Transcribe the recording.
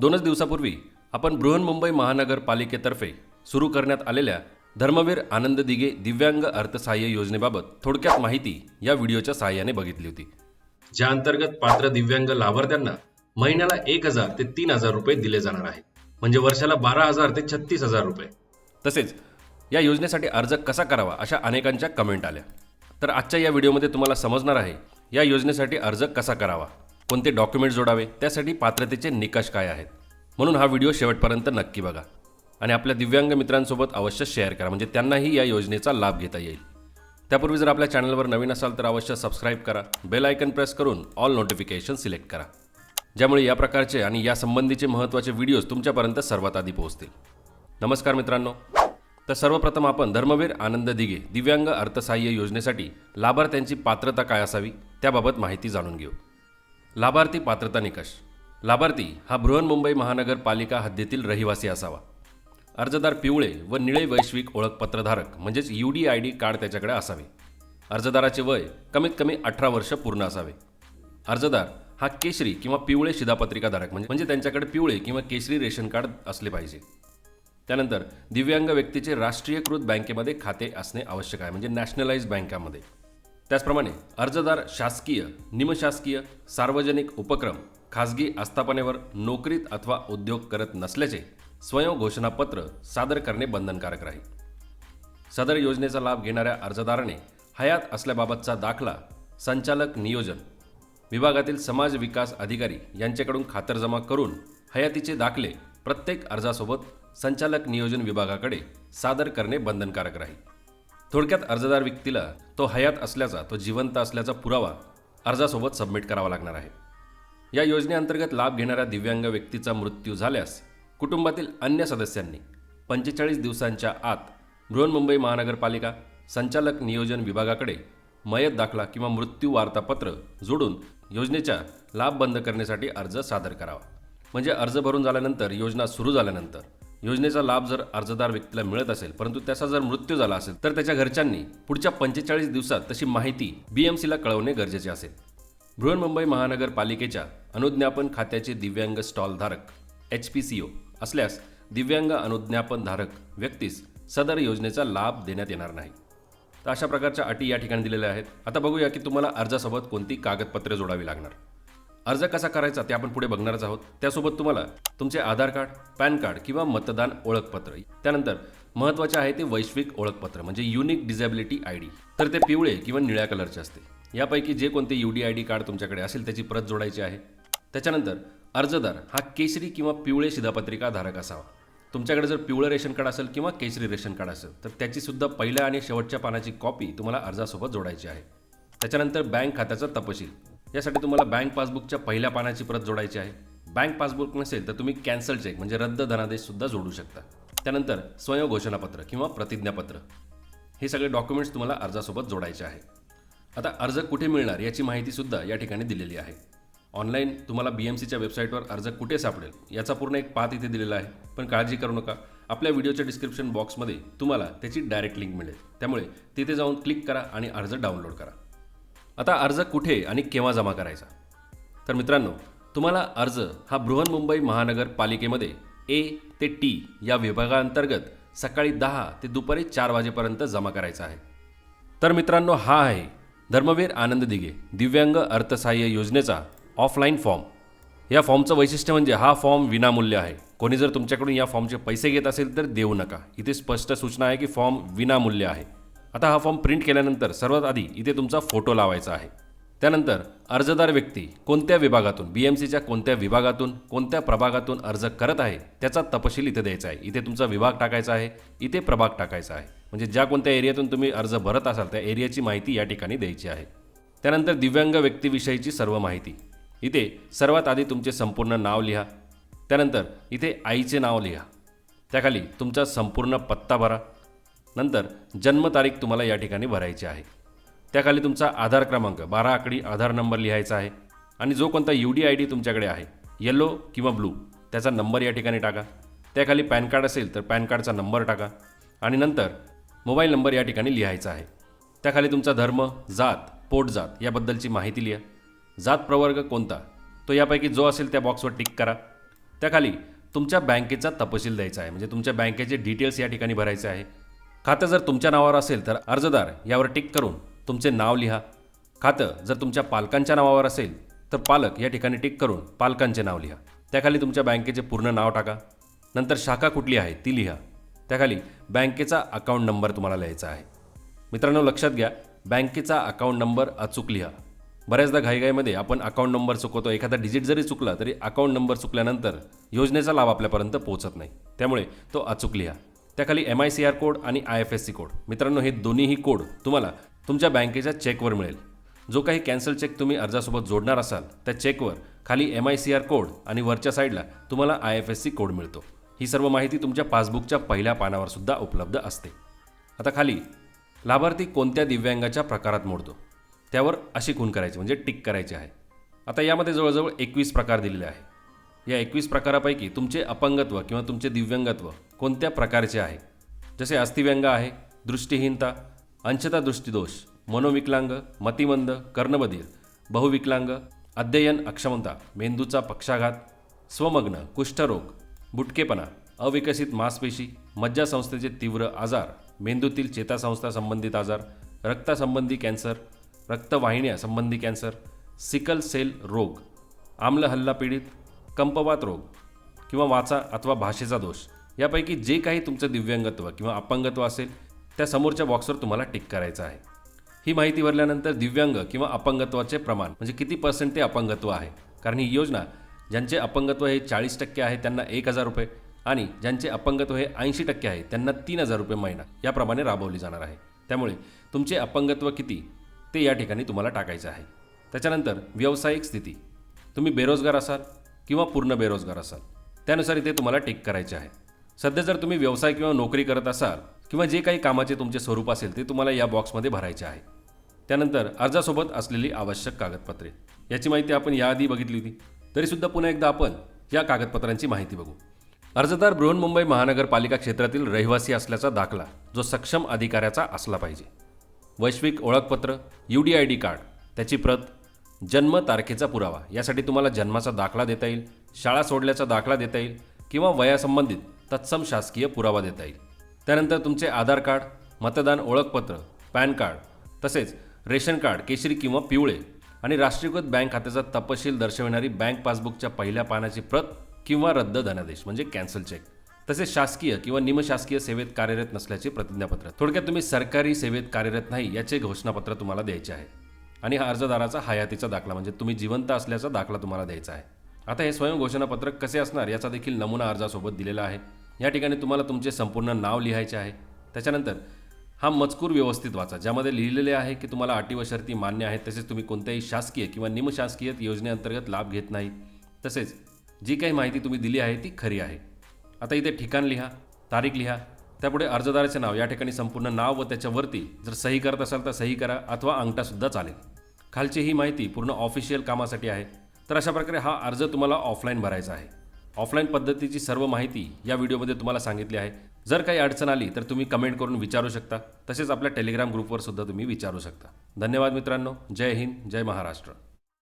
दोनच दिवसापूर्वी आपण बृहन्मुंबई महानगरपालिकेतर्फे सुरू करण्यात आलेल्या धर्मवीर आनंद दिघे दिव्यांग अर्थसहाय्य योजनेबाबत थोडक्यात माहिती या व्हिडिओच्या सहाय्याने बघितली होती. ज्या अंतर्गत पात्र दिव्यांग लाभार्थ्यांना महिन्याला एक हजार ते तीन हजार रुपये दिले जाणार आहे. म्हणजे वर्षाला बारा हजार ते छत्तीस हजार रुपये. तसेच या योजनेसाठी अर्ज कसा करावा अशा अनेकांच्या कमेंट आल्या. तर आजच्या या व्हिडिओमध्ये तुम्हाला समजणार आहे या योजनेसाठी अर्ज कसा करावा? कोणते डॉक्युमेंट जोडावे त्यासाठी पात्रतेचे निकष काय आहेत? म्हणून हा व्हिडिओ शेवटपर्यंत नक्की बघा. आणि आपल्या दिव्यांग मित्रांसोबत अवश्य शेअर करा म्हणजे त्यांनाही या योजनेचा लाभ घेता येईल. त्यापूर्वी जर आपल्या चॅनलवर नवीन असाल तर अवश्य सबस्क्राईब करा बेल आयकन प्रेस करून ऑल नोटिफिकेशन सिलेक्ट करा. ज्यामुळे या प्रकारचे आणि या संबंधीचे महत्त्वाचे व्हिडिओज तुमच्यापर्यंत सर्वात आधी पोहोचतील. नमस्कार मित्रांनो. तर सर्वप्रथम आपण धर्मवीर आनंद दिघे दिव्यांग अर्थसहाय्य योजनेसाठी लाभार्थ्यांची पात्रता काय असावी त्याबाबत माहिती जाणून घेऊ. लाभार्थी पात्रता निकष. लाभार्थी हा बृहन्मुंबई महानगरपालिका हद्दीतील रहिवासी असावा. अर्जदार पिवळे व निळे वैश्विक ओळखपत्रधारक म्हणजेच U D I D card त्याच्याकडे असावे. अर्जदाराचे वय कमीत कमी अठरा वर्ष पूर्ण असावे. अर्जदार हा केशरी किंवा पिवळे शिधापत्रिकाधारक म्हणजे म्हणजे त्यांच्याकडे पिवळे किंवा केशरी रेशन कार्ड असले पाहिजे. त्यानंतर दिव्यांग व्यक्तीचे राष्ट्रीयकृत बँकेमध्ये खाते असणे आवश्यक आहे म्हणजे नॅशनलाइज बँकामध्ये. त्याचप्रमाणे अर्जदार शासकीय निमशासकीय सार्वजनिक उपक्रम खाजगी आस्थापनेवर नोकरीत अथवा उद्योग करत नसल्याचे स्वयं घोषणापत्र सादर करणे बंधनकारक राहील. सदर योजनेचा लाभ घेणाऱ्या अर्जदाराने हयात असल्याबाबतचा दाखला संचालक नियोजन विभागातील समाज विकास अधिकारी यांच्याकडून खातरजमा करून हयातीचे दाखले प्रत्येक अर्जासोबत संचालक नियोजन विभागाकडे सादर करणे बंधनकारक राहील. थोडक्यात अर्जदार व्यक्तीला तो हयात असल्याचा तो जिवंत असल्याचा पुरावा अर्जासोबत सबमिट करावा लागणार आहे. या योजनेअंतर्गत लाभ घेणाऱ्या दिव्यांग व्यक्तीचा मृत्यू झाल्यास कुटुंबातील अन्य सदस्यांनी पंचेचाळीस दिवसांच्या आत बृहन्मुंबई महानगरपालिका संचालक नियोजन विभागाकडे मयत दाखला किंवा मृत्यू वार्तापत्र जोडून योजनेच्या लाभ बंद करण्यासाठी अर्ज सादर करावा. म्हणजे अर्ज भरून झाल्यानंतर योजना सुरू झाल्यानंतर. योजनेचा लाभ जर अर्जदार व्यक्तीला मिळत असेल परंतु त्याचा जर मृत्यू झाला असेल तर त्याच्या घरच्यांनी पुढच्या पंचेचाळीस दिवसात तशी माहिती बी एम सीला कळवणे गरजेचे असेल. बृहन्मुंबई महानगरपालिकेच्या अनुज्ञापन खात्याचे दिव्यांग स्टॉलधारक एच पी सी ओ असल्यास दिव्यांग अनुज्ञापनधारक व्यक्तीस सदर योजनेचा लाभ देण्यात येणार नाही. तर अशा प्रकारच्या अटी या ठिकाणी दिलेल्या आहेत. आता बघूया की तुम्हाला अर्जासोबत कोणती कागदपत्रे जोडावी लागणार. अर्ज कसा करायचा ते आपण पुढे बघणारच आहोत. त्यासोबत तुम्हाला तुमचे आधार कार्ड पॅन कार्ड किंवा मतदान ओळखपत्र त्यानंतर महत्त्वाचे आहे ते वैश्विक ओळखपत्र म्हणजे युनिक डिझॅबिलिटी आय डी तर ते पिवळे किंवा निळ्या कलरचे असते. यापैकी जे कोणते U D I D card तुमच्याकडे असेल त्याची प्रत जोडायची आहे. त्याच्यानंतर अर्जदार हा केशरी किंवा पिवळे शिधापत्रिका धारक असावा. तुमच्याकडे जर पिवळं रेशन कार्ड असेल किंवा केशरी रेशन कार्ड असेल तर त्याची सुद्धा पहिल्या आणि शेवटच्या पानाची कॉपी तुम्हाला अर्जासोबत जोडायची आहे. त्याच्यानंतर बँक खात्याचा तपशील. यासाठी तुम्हाला बँक पासबुकच्या पहिल्या पानाची प्रत जोडायची आहे. बँक पासबुक नसेल तर तुम्ही कॅन्सल चेक म्हणजे रद्द धनादेशसुद्धा जोडू शकता. त्यानंतर स्वयं घोषणापत्र किंवा प्रतिज्ञापत्र. हे सगळे डॉक्युमेंट्स तुम्हाला अर्जासोबत जोडायचे आहे. आता अर्ज कुठे मिळणार याची माहितीसुद्धा या ठिकाणी दिलेली आहे. ऑनलाईन तुम्हाला बी एम सीच्या वेबसाईटवर अर्ज कुठे सापडेल याचा पूर्ण एक पात इथे दिलेला आहे. पण काळजी करू नका. आपल्या व्हिडिओच्या डिस्क्रिप्शन बॉक्समध्ये तुम्हाला त्याची डायरेक्ट लिंक मिळेल. त्यामुळे तिथे जाऊन क्लिक करा आणि अर्ज डाउनलोड करा. आता अर्ज कुठे आणि केव्हा जमा करायचा? तर मित्रांनो तुम्हाला अर्ज हा बृहन्मुंबई महानगरपालिकेमध्ये ए ते टी या विभागांतर्गत सकाळी दहा ते दुपारी चार वाजेपर्यंत जमा करायचा आहे. तर मित्रांनो हा आहे धर्मवीर आनंद दिघे दिव्यांग अर्थसहाय्य योजनेचा ऑफलाईन फॉर्म. या फॉर्मचं वैशिष्ट्य म्हणजे हा फॉर्म विनामूल्य आहे. कोणी जर तुमच्याकडून या फॉर्मचे पैसे घेत असेल तर देऊ नका. इथे स्पष्ट सूचना आहे की फॉर्म विनामूल्य आहे. आता हा फॉर्म प्रिंट केल्यानंतर सर्वात आधी इथे तुमचा फोटो लावायचा आहे. त्यानंतर अर्जदार व्यक्ती कोणत्या विभागातून बी एम सीच्या कोणत्या विभागातून कोणत्या प्रभागातून अर्ज करत आहे त्याचा तपशील इथे द्यायचा आहे. इथे तुमचा विभाग टाकायचा आहे इथे प्रभाग टाकायचा आहे. म्हणजे ज्या कोणत्या एरियातून तुम्ही अर्ज भरत असाल त्या एरियाची माहिती या ठिकाणी द्यायची आहे. त्यानंतर दिव्यांग व्यक्तीविषयीची सर्व माहिती. इथे सर्वात आधी तुमचे संपूर्ण नाव लिहा. त्यानंतर इथे आईचे नाव लिहा. त्याखाली तुमचा संपूर्ण पत्ता भरा. नंतर जन्मतारीख तुम्हाला या ठिकाणी भरायची आहे. त्याखाली तुमचा आधार क्रमांक बारा आकडी आधार नंबर लिहायचा आहे आणि जो कोणता यू डी आय डी तुमच्याकडे आहे येलो किंवा ब्लू त्याचा नंबर या ठिकाणी टाका. त्याखाली पॅन कार्ड असेल तर पॅन कार्डचा नंबर टाका आणि नंतर मोबाईल नंबर या ठिकाणी लिहायचा आहे. त्याखाली तुमचा धर्म जात पोटजात याबद्दलची माहिती लिहा. जात प्रवर्ग कोणता? तो यापैकी जो असेल त्या बॉक्सवर टिक करा. त्याखाली तुमच्या बँकेचा तपशील द्यायचा आहे म्हणजे तुमच्या बँकेचे डिटेल्स या ठिकाणी भरायचे आहे. खातं जर तुमच्या नावावर असेल तर अर्जदार यावर टिक करून तुमचे नाव लिहा. खातं जर तुमच्या पालकांच्या नावावर असेल तर पालक या ठिकाणी टिक करून पालकांचे नाव लिहा. त्याखाली तुमच्या बँकेचे पूर्ण नाव टाका. नंतर शाखा कुठली आहे ती लिहा. त्याखाली बँकेचा अकाउंट नंबर तुम्हाला लिहायचा आहे. मित्रांनो लक्षात घ्या बँकेचा अकाउंट नंबर अचूक लिहा. बऱ्याचदा घाईघाईमध्ये आपण अकाउंट नंबर चुकवतो. एखादा डिजिट जरी चुकला तरी अकाउंट नंबर चुकल्यानंतर योजनेचा लाभ आपल्यापर्यंत पोहोचत नाही. त्यामुळे तो अचूक लिहा. त्याखाली M I C R code आणि I F S C code मित्रांनो हे दोन्हीही कोड तुम्हाला तुमच्या बँकेच्या चेकवर मिळेल. जो काही कॅन्सल चेक तुम्ही अर्जासोबत जोडणार असाल त्या चेकवर खाली M I C R code आणि वरच्या साईडला तुम्हाला I F S C code मिळतो. ही सर्व माहिती तुमच्या पासबुकच्या पहिल्या पानावर सुद्धा उपलब्ध असते. आता खाली लाभार्थी कोणत्या दिव्यांगाच्या प्रकारात मोडतो? त्यावर अशी खून करायची म्हणजे टिक करायची आहे. आता यामध्ये जवळजवळ एकवीस प्रकार दिलेले आहे या एकवीस प्रकारापैकी तुमचे अपंगत्व किंवा तुमचे दिव्यांगत्व कोणत्या प्रकारचे आहे? जसे अस्थिव्यंग आहे दृष्टीहीनता अंशता दृष्टीदोष मनोविकलांग मतिमंद कर्णबधीर बहुविकलांग अध्ययन अक्षमता मेंदूचा पक्षाघात स्वमग्न कुष्ठरोग बुटकेपणा अविकसित मांसपेशी मज्जासंस्थेचे तीव्र आजार मेंदूतील चेतासंस्था संबंधित आजार रक्तासंबंधी कॅन्सर रक्तवाहिन्या संबंधी कॅन्सर सिकल सेल रोग आम्ल हल्ला पीडित कंपवात रोग किंवा वाचा अथवा भाषेचा दोष यापैकी जे काही तुमचं दिव्यांगत्व किंवा अपंगत्व असेल त्या समोरच्या बॉक्सवर तुम्हाला टिक करायचं आहे. ही माहिती भरल्यानंतर दिव्यांग किंवा अपंगत्वाचे प्रमाण म्हणजे किती पर्सेंट ते अपंगत्व आहे? कारण ही योजना ज्यांचे अपंगत्व हे चाळीस टक्के आहे त्यांना एक हजार रुपये आणि ज्यांचे अपंगत्व हे ऐंशी टक्के आहे त्यांना तीन हजार रुपये महिना याप्रमाणे राबवली जाणार आहे. त्यामुळे तुमचे अपंगत्व किती ते या ठिकाणी तुम्हाला टाकायचं आहे. त्याच्यानंतर व्यावसायिक स्थिती. तुम्ही बेरोजगार असाल किंवा पूर्ण बेरोजगार असाल त्यानुसार इथे तुम्हाला टिक करायचे आहे. सध्या जर तुम्ही व्यवसाय किंवा नोकरी करत असाल किंवा जे काही कामाचे तुमचे स्वरूप असेल ते तुम्हाला या बॉक्समध्ये भरायचे आहे. त्यानंतर अर्जासोबत असलेली आवश्यक कागदपत्रे. याची माहिती आपण याआधी बघितली होती. तरीसुद्धा पुन्हा एकदा आपण या कागदपत्रांची माहिती बघू. अर्जदार बृहन्मुंबई महानगरपालिका क्षेत्रातील रहिवासी असल्याचा दाखला जो सक्षम अधिकाऱ्याचा असला पाहिजे. वैश्विक ओळखपत्र U D I D card त्याची प्रत जन्म तारखेचा पुरावा. यासाठी तुम्हाला जन्माचा दाखला देता येईल शाळा सोडल्याचा दाखला देता येईल किंवा वयासंबंधित तत्सम शासकीय पुरावा देता येईल. त्यानंतर तुमचे आधार कार्ड मतदान ओळखपत्र पॅन कार्ड तसेच रेशन कार्ड केशरी किंवा पिवळे आणि राष्ट्रीयकृत बँक खात्याचा तपशील दर्शविणारी बँक पासबुकच्या पहिल्या पानाची प्रत किंवा रद्द धनादेश म्हणजे कॅन्सल चेक. तसेच शासकीय किंवा निमशासकीय सेवेत कार्यरत नसल्याचे प्रतिज्ञापत्र. थोडक्यात तुम्ही सरकारी सेवेत कार्यरत नाही याचे घोषणापत्र तुम्हाला द्यायचे आहे. आणि हा अर्जदाराचा हयातीचा दाखला म्हणजे तुम्ही जिवंत असल्याचा दाखला तुम्हाला द्यायचा आहे. आता हे स्वयंघोषणापत्र कसे असणार याचा देखील नमुना अर्जासोबत दिलेला आहे. या ठिकाणी तुम्हाला तुमचे संपूर्ण नाव लिहायचे आहे. त्याच्यानंतर हा मजकूर व्यवस्थित वाचा ज्यामध्ये लिहिलेले आहे की तुम्हाला अटी व शर्ती मान्य आहेत तसेच तुम्ही कोणत्याही शासकीय किंवा निमशासकीय योजनेअंतर्गत लाभ घेत नाही. तसेच जी काही माहिती तुम्ही दिली आहे ती खरी आहे. आता इथे ठिकाण लिहा तारीख लिहा त्यापुढे अर्जदाराचे नाव या ठिकाणी संपूर्ण नाव व त्याच्यावरती जर सही करत असाल तर सही करा अथवा अंगठासुद्धा चालेल. खालची ही माहिती पूर्ण ऑफिशियल कामासाठी आहे. तर अशा प्रकारे हा अर्ज तुम्हाला ऑफलाईन भरायचा आहे. ऑफलाईन पद्धतीची सर्व माहिती या व्हिडिओमध्ये तुम्हाला सांगितली आहे. जर काही अडचण आली तर तुम्ही कमेंट करून विचारू शकता. तसेच आपल्या टेलिग्राम ग्रुपवर सुद्धा तुम्ही विचारू शकता. धन्यवाद मित्रांनो. जय हिंद. जय महाराष्ट्र.